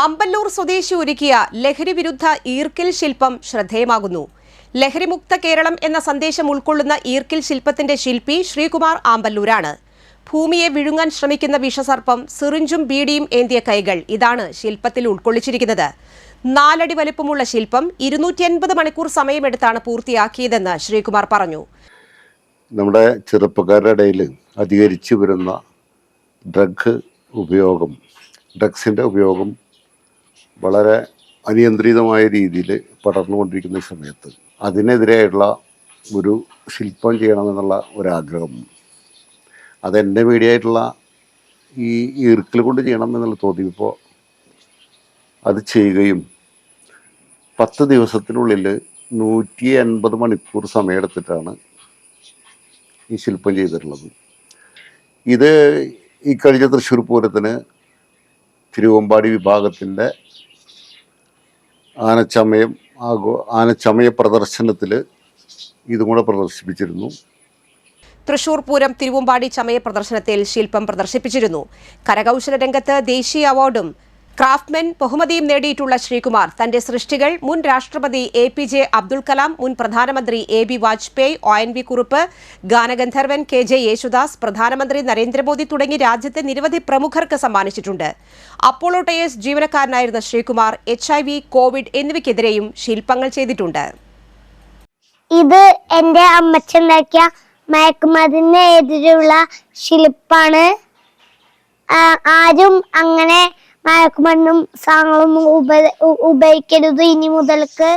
ആമ്പല്ലൂർ സ്വദേശി ഒരുക്കിയ ലഹരി വിരുദ്ധ ഈർക്കിൽ ശില്പം ശ്രദ്ധേയമാകുന്നു. ലഹരിമുക്ത കേരളം എന്ന സന്ദേശം ഉൾക്കൊള്ളുന്ന ഈർക്കിൽ ശില്പത്തിന്റെ ശില്പി ശ്രീകുമാർ ആമ്പല്ലൂരാണ്. ഭൂമിയെ വിഴുങ്ങാൻ ശ്രമിക്കുന്ന വിഷസർപ്പം സിറിഞ്ചും ബീഡിയും ഏന്തിയ കൈകൾ ഇതാണ് ശില്പത്തിൽ ഉൾക്കൊള്ളിച്ചിരിക്കുന്നത്. നാലടി വലിപ്പമുള്ള ശില്പം ഇരുന്നൂറ്റി അൻപത് മണിക്കൂർ സമയമെടുത്താണ് പൂർത്തിയാക്കിയതെന്ന് ശ്രീകുമാർ പറഞ്ഞു. നമ്മുടെ ചെറുപ്പക്കാരുടെ ഇടയിൽ അധികരിച്ചു വരുന്ന ഡ്രഗ് ഉപയോഗം ഡ്രഗ്സിന്റെ ഉപയോഗം വളരെ അനിയന്ത്രിതമായ രീതിയിൽ പടർന്നുകൊണ്ടിരിക്കുന്ന സമയത്ത് അതിനെതിരെയുള്ള ഒരു ശില്പം ചെയ്യണമെന്നുള്ള ഒരാഗ്രഹം. അതെന്റെ മീഡിയായിട്ടുള്ള ഈ ഈർക്കിൽ കൊണ്ട് ചെയ്യണം എന്നുള്ള തോന്നിയപ്പോൾ അത് ചെയ്യുകയും പത്ത് ദിവസത്തിനുള്ളിൽ നൂറ്റി അൻപത് മണിക്കൂർ സമയമെടുത്തിട്ടാണ് ഈ ശില്പം ചെയ്തിട്ടുള്ളത്. ഇത് ഈ കഴിഞ്ഞ തൃശ്ശൂർ പൂരത്തിന് തിരുവമ്പാടി വിഭാഗത്തിന്റെ ആനച്ചമയം ആഘോ ആനച്ചമയ പ്രദർശനത്തിൽ ഇതും കൂടെ പ്രദർശിപ്പിച്ചിരുന്നു. തൃശൂർ പൂരം തിരുവമ്പാടി ചമയ പ്രദർശനത്തിൽ ശില്പം പ്രദർശിപ്പിച്ചിരുന്നു. കരകൗശല രംഗത്ത് ദേശീയ അവാർഡും ക്രാഫ്റ്റ്മെൻ ബഹുമതിയും നേടിയിട്ടുള്ള ശ്രീകുമാർ. തന്റെ സൃഷ്ടികൾ മുൻ രാഷ്ട്രപതി A P J Abdul Kalam മുൻ പ്രധാനമന്ത്രി A B Vajpayee O N V Kurup Gaanagandharvan K J Yesudas പ്രധാനമന്ത്രി നരേന്ദ്രമോദി തുടങ്ങി രാജ്യത്തെ നിരവധി പ്രമുഖർക്ക് സമ്മാനിച്ചിട്ടുണ്ട്. Apollo tyres ജീവനക്കാരനായിരുന്ന Sreekumar H I V COVID എന്നിവയ്ക്കെതിരെയും ശില്പങ്ങൾ ചെയ്തിട്ടുണ്ട്. ഇത് എന്റെ അമ്മച്ചുണ്ടാക്കിയ മയക്കുമരുന്നിനെതിരെയുള്ള ശില്പാണ്. ആരും അങ്ങനെ മയക്കുമരുന്നും സാധനങ്ങളൊന്നും ഉപ ഉപയോഗിക്കരുത് ഇനി മുതൽക്ക്.